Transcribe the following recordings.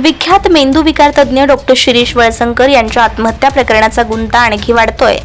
विख्यात मेंदूविकार तज्ज्ञ डॉक्टर शिरीष वळसंकर यांच्या आत्महत्या प्रकरणाचा गुंता आणखी वाढतोय.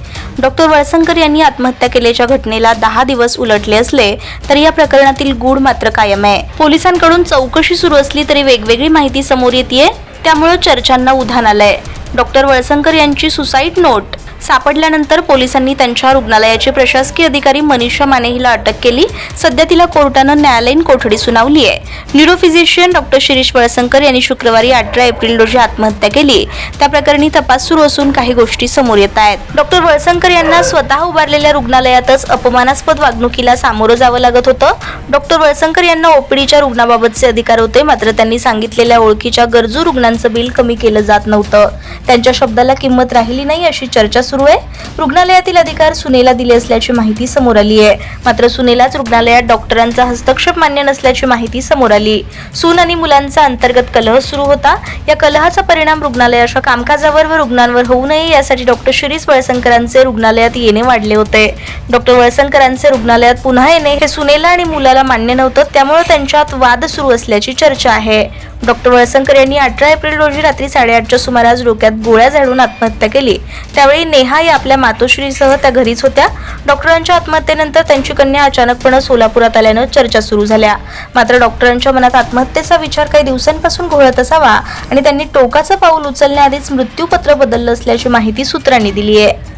डॉक्टर वळसंकर यांनी आत्महत्या केल्याच्या घटनेला दहा दिवस उलटले असले तरी या प्रकरणातील गूढ मात्र कायम आहे. पोलिसांकडून चौकशी सुरू असली तरी वेगवेगळी माहिती समोर येते त्यामुळे चर्चांना उधाण आलंय. डॉक्टर वळसंकर यांची सुसाईड नोट सापडल्यानंतर पोलिसांनी त्यांच्या रुग्णालयाचे प्रशासकीय अधिकारी मनीषा माने हिला अटक केली. सध्या तिला कोर्टानं न्यायालयीन कोठडी सुनावली आहे. न्यूरोफिजिशियन डॉक्टर शिरीष वळसंकर यांनी शुक्रवारी अठरा एप्रिल रोजी आत्महत्या केली त्या प्रकरणी तपास सुरू असून काही गोष्टी समोर येत आहेत. डॉक्टर वळसंकर यांना स्वतः उभारलेल्या रुग्णालयातच अपमानास्पद वागणुकीला सामोरं जावं लागत होतं. डॉक्टर वळसंकर यांना ओपीडीच्या रुग्णाबाबतचे अधिकार होते मात्र त्यांनी सांगितलेल्या ओळखीच्या गरजू रुग्णांचं बिल कमी केलं जात नव्हतं. त्यांच्या शब्दाला किंमत राहिली नाही अशी चर्चा सुरू आहे. रुग्णालयातील अधिकार सुनेला दिले असल्याची माहिती समोर आली आहे. मात्र सुनेलाच रुग्णालयात डॉक्टरांचा हस्तक्षेप मान्य नसल्याची माहिती समोर आली. सून आणि मुलांचा अंतर्गत कलह सुरू होता. या कलहाचा परिणाम रुग्णालयाच्या कामकाजावर व रुग्णांवर होऊ नये यासाठी डॉक्टर शिरीष वळसंकरांचे रुग्णालयात येणे वाढले होते. डॉक्टर वळसंकरांचे रुग्णालयात पुन्हा येणे हे सुनेला आणि मुलाला मान्य नव्हतं. त्यामुळे त्यांच्यात वाद सुरू असल्याची चर्चा आहे. डॉक्टर वळसंकर यांनी अठरा एप्रिल रोजी रात्री साडेआठच्या सुमारास डोक्यात गोळ्या झाडून आत्महत्या केली. त्यावेळी नेहा या आपल्या मातोश्रीसह त्या घरीच होत्या. डॉक्टरांच्या आत्महत्येनंतर त्यांची कन्या अचानकपणे सोलापुरात आल्यानं चर्चा सुरू झाल्या. मात्र डॉक्टरांच्या मनात आत्महत्येचा विचार काही दिवसांपासून घोळत असावा आणि त्यांनी टोकाचं पाऊल उचलण्याआधीच मृत्यूपत्र बदललं असल्याची माहिती सूत्रांनी दिली आहे